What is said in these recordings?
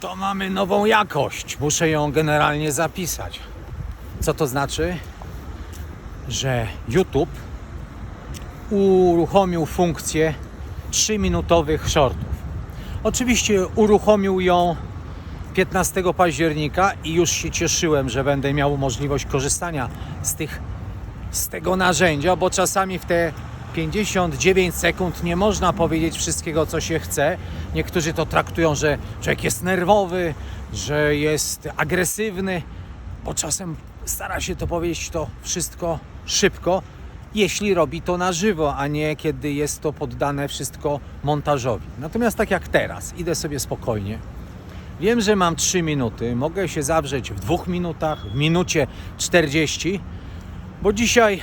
to mamy nową jakość. Muszę ją generalnie zapisać. Co to znaczy? Że YouTube uruchomił funkcję 3-minutowych shortów. Oczywiście uruchomił ją 15 października i już się cieszyłem, że będę miał możliwość korzystania z, tych, z tego narzędzia, bo czasami w te 59 sekund nie można powiedzieć wszystkiego, co się chce. Niektórzy to traktują, że człowiek jest nerwowy, że jest agresywny, bo czasem stara się to powiedzieć to wszystko szybko, jeśli robi to na żywo, a nie kiedy jest to poddane wszystko montażowi. Natomiast tak jak teraz, idę sobie spokojnie. Wiem, że mam 3 minuty, mogę się zawrzeć w dwóch minutach, w minucie 40, bo dzisiaj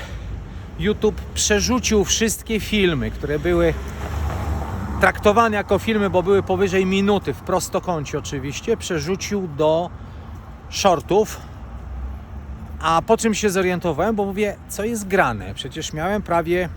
YouTube przerzucił wszystkie filmy, które były traktowane jako filmy, bo były powyżej minuty, w prostokącie oczywiście, przerzucił do shortów. A po czym się zorientowałem, bo mówię, co jest grane? Przecież miałem prawie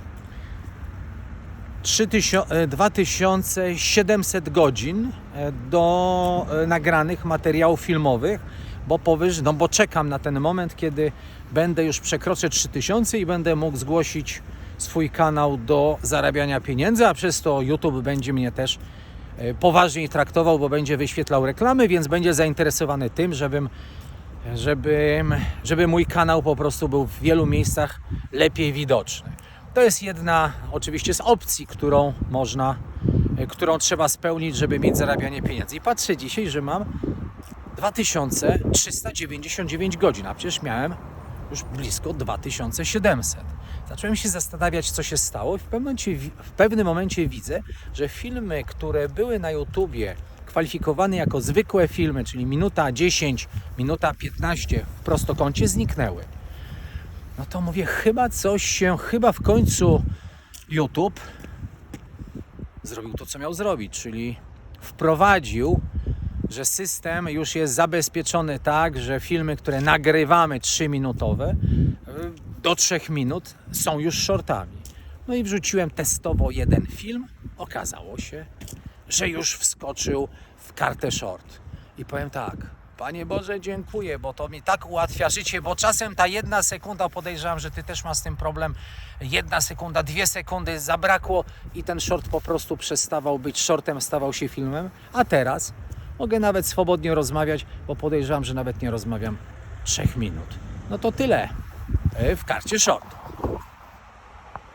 3000, e, 2700 godzin e, do e, nagranych materiałów filmowych, bo powyżej, no bo czekam na ten moment, kiedy będę już przekroczę 3000 i będę mógł zgłosić swój kanał do zarabiania pieniędzy, a przez to YouTube będzie mnie też e, poważniej traktował, bo będzie wyświetlał reklamy, więc będzie zainteresowany tym, żebym żeby, żeby mój kanał po prostu był w wielu miejscach lepiej widoczny. To jest jedna oczywiście z opcji, którą można, e, którą trzeba spełnić, żeby mieć zarabianie pieniędzy. I patrzę dzisiaj, że mam 2399 godzin, a przecież miałem już blisko 2700. Zacząłem się zastanawiać, co się stało, i w pewnym momencie, w pewnym momencie widzę, że filmy, które były na YouTubie kwalifikowane jako zwykłe filmy, czyli minuta 10, minuta 15 w prostokącie, zniknęły. No to mówię, chyba coś się, chyba w końcu YouTube zrobił to, co miał zrobić, czyli wprowadził, że system już jest zabezpieczony tak, że filmy, które nagrywamy 3-minutowe, y, do 3 minut są już shortami. No i wrzuciłem testowo jeden film. Okazało się, że już wskoczył w kartę short. I powiem tak, Panie Boże, dziękuję, bo to mi tak ułatwia życie, bo czasem ta jedna sekunda, podejrzewam, że Ty też masz z tym problem, jedna sekunda, dwie sekundy zabrakło i ten short po prostu przestawał być shortem, stawał się filmem, a teraz mogę nawet swobodnie rozmawiać, bo podejrzewam, że nawet nie rozmawiam trzech minut. No to tyle e, w karcie short.